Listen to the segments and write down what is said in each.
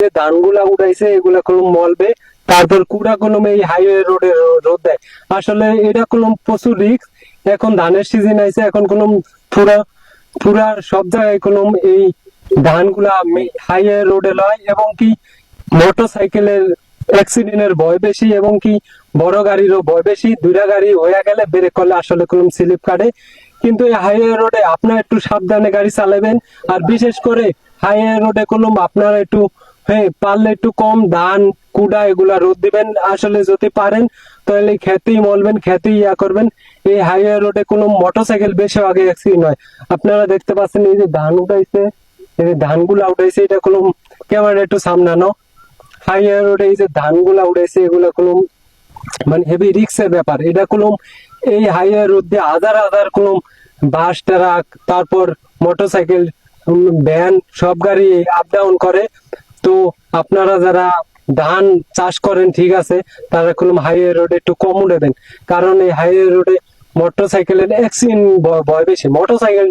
যে ধানগুলা এগুলা কলম মলবে। তারপর কুড়া এই হাইওয়ে রোডে রোদ দেয়। আসলে এটা কলম প্রচুর রিস্ক এখন ধানের সিজন এখন কলম পুরা পুরা সব জায়গায় কলম এই ধানগুলা হাইওয়ে রোডে লয় এবং কি অ্যাক্সিডেন্টের ভয় বেশি এবং কি বড় গাড়িরও ভয় বেশি। দুইটা গাড়ি হয়ে গেলে ব্রেক করলে আসলে কলম স্লিপ কাটে। কিন্তু এই হাইওয়ে রোডে আপনার একটু সাবধানে গাড়ি চালাবেন। আর বিশেষ করে হাইওয়ে রোডে কলম আপনারা একটু হ্যাঁ পারলে একটু কম ধান, কুড়া এগুলা রোদ দিবেন আসলে যদি পারেন, তাহলে খেতেই মলবেন, খেতেই ইয়া করবেন। এই হাইওয়ে রোডে কোনো মোটরসাইকেল বেশি আগে অ্যাক্সিডেন্ট হয়। আপনারা দেখতে পাচ্ছেন এই যে ধান উঠাইছে, এই যে ধানগুলা উঠাইছে, এটা কোনো ক্যামেরা একটু সামনানো হাইওয়ে রোডে এই যে ধানগুলা উঠাইছে, এগুলা কোনো মানে হেভি রিক্সের ব্যাপার। এটা কোনো এই হাইওয়ে রোড দিয়ে হাজার হাজার কোনো বাস, ট্রাক, তারপর মোটরসাইকেল ভ্যান সব গাড়ি আপ ডাউন করে। তো আপনারা যারা ধান চাষ করেন, ঠিক আছে, তারা কোনো হাইওয়ে রোডে একটু কম উঠেবেন কারণ এই হাইওয়ে রোডে অ্যাক্সিডেন্ট ভয় বেশি।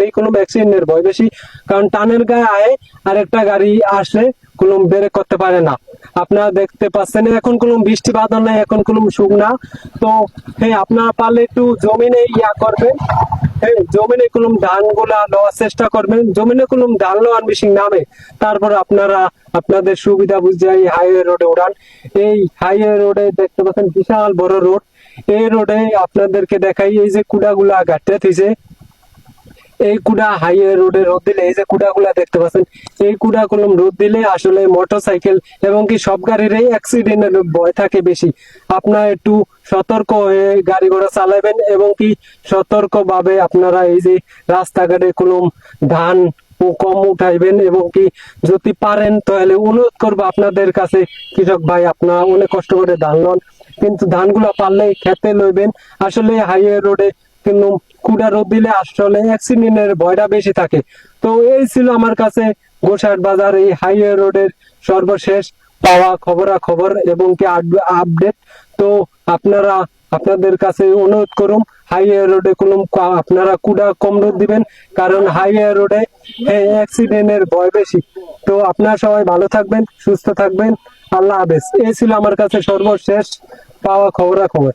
নেই কোনো অ্যাক্সিডেন্টের ভয় বেশি। কারণ টানের গায়ে আয় আর একটা গাড়ি আসলে কোনো বেরেক করতে পারে না। আপনারা দেখতে পাচ্ছেন, এখন কোনো বৃষ্টি বাদল নাই, এখন কোনো শুকনা। তো হ্যাঁ আপনারা পারলে একটু জমিনে ইয়া করবেন। হ্যাঁ জমিনে কোনো ধান নেওয়ার চেষ্টা করবেন। জমিনে কোনো ধান লোয়ার মেশিন নামে। তারপর আপনারা আপনাদের সুবিধা বুঝে হাইওয়ে রোডে উড়ান। এই হাইওয়ে রোডে দেখতে পাচ্ছেন বিশাল বড় রোড এই রোডে আপনাদেরকে দেখাই, এই যে কুড়াগুলা গাটতে থিছে এই কুড়া হাইওয়ে রোডে রোদ দিলে, এই যে কুড়াগুলা দেখতে পাচ্ছেন, এই কুড়া কলম রোদ দিলে আসলে মোটরসাইকেল এবং কি সব গাড়ির এই অ্যাক্সিডেন্টের ভয় থাকে বেশি। আপনার একটু সতর্ক হয়ে গাড়ি ঘোড়া চালাবেন এবং কি সতর্ক ভাবে আপনারা এই যে রাস্তাঘাটে কলম ধান কম উঠাইবেন এবং কি যদি পারেন তাহলে অনুরোধ করব আপনাদের কাছে। কৃষক ভাই, আপনারা অনেক কষ্ট করে ধান লন, কিন্তু ধানগুলো পারলে খেতে লইবেন। আসলে হাইওয়ে রোডে কিন্তু কুড়া রোদ দিলে আসলে অ্যাক্সিডেন্টের ভয়টা বেশি থাকে। তো এই ছিল আমার কাছে গোসাট বাজার, এই হাইওয়ে রোডের সর্বশেষ পাওয়া খবরা খবর এবং কি আপডেট তো আপনারা, আপনাদের কাছে অনুরোধ করুন হাইওয়ে রোডে কোনো আপনারা কুড়া কম রোদ দিবেন, কারণ হাইওয়ে রোডে অ্যাক্সিডেন্টের ভয় বেশি। তো আপনারা সবাই ভালো থাকবেন, সুস্থ থাকবেন, আল্লাহ হাফেজ। এই ছিল আমার কাছে সর্বশেষ পাওয়া খবরা খবর